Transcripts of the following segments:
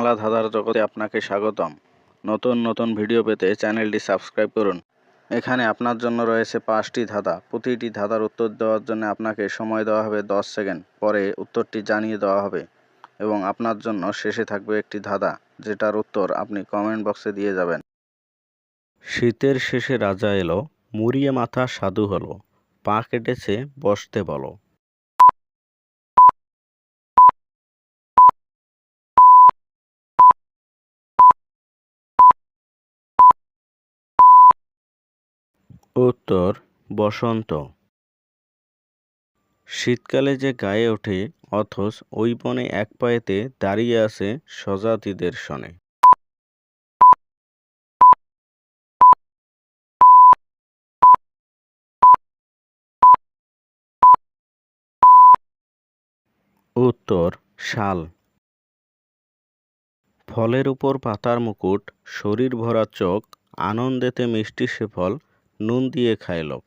বাংলা ধাঁধার জগতে আপনাকে স্বাগতম। নতুন নতুন ভিডিও পেতে চ্যানেলটি সাবস্ক্রাইব করুন। এখানে আপনার জন্য রয়েছে পাঁচটি ধাঁধা। প্রতিটি ধাঁধার উত্তর দেওয়ার জন্য আপনাকে সময় দেওয়া হবে দশ সেকেন্ড। পরে উত্তরটি জানিয়ে দেওয়া হবে এবং আপনার জন্য শেষে থাকবে একটি ধাঁধা, যেটার উত্তর আপনি কমেন্ট বক্সে দিয়ে যাবেন। শীতের শেষে রাজা এলো, মুড়িয়ে মাথা সাধু হলো, পা কেটেছে বসতে বলো। উত্তর, বসন্ত। শীতকালে যে গায়ে ওঠে, অথচ ওই বনে এক পায়েতে দাঁড়িয়ে আছে স্বজাতিদের শনে উত্তর, শাল। ফলের উপর পাতার মুকুট, শরীর ভরা চোখ, আনন্দেতে মিষ্টি সে ফল নুন দিয়ে খায় লোক।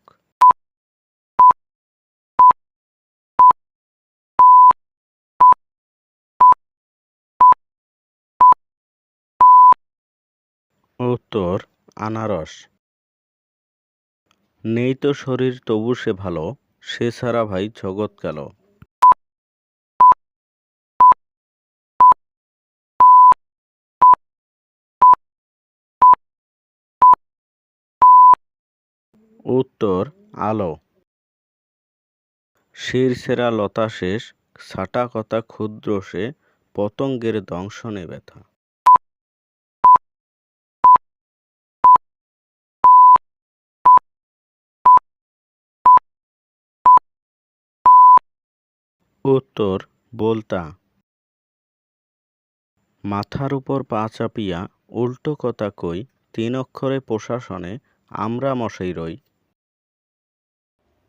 উত্তর, আনারস। নেই তো শরীর তবু সে ভালো, সে ছাড়া ভাই জগৎ গেল। উত্তর, আলো। শিরসেরা লতা শেষ ছাটা কথা ক্ষুদ্র সে, পতঙ্গের দংশনে ব্যথা। উত্তর, বলতা। মাথার উপর পা চাপিয়া উল্টো কথা কই, তিন অক্ষরে প্রশাসনে আমরা মশাই রই।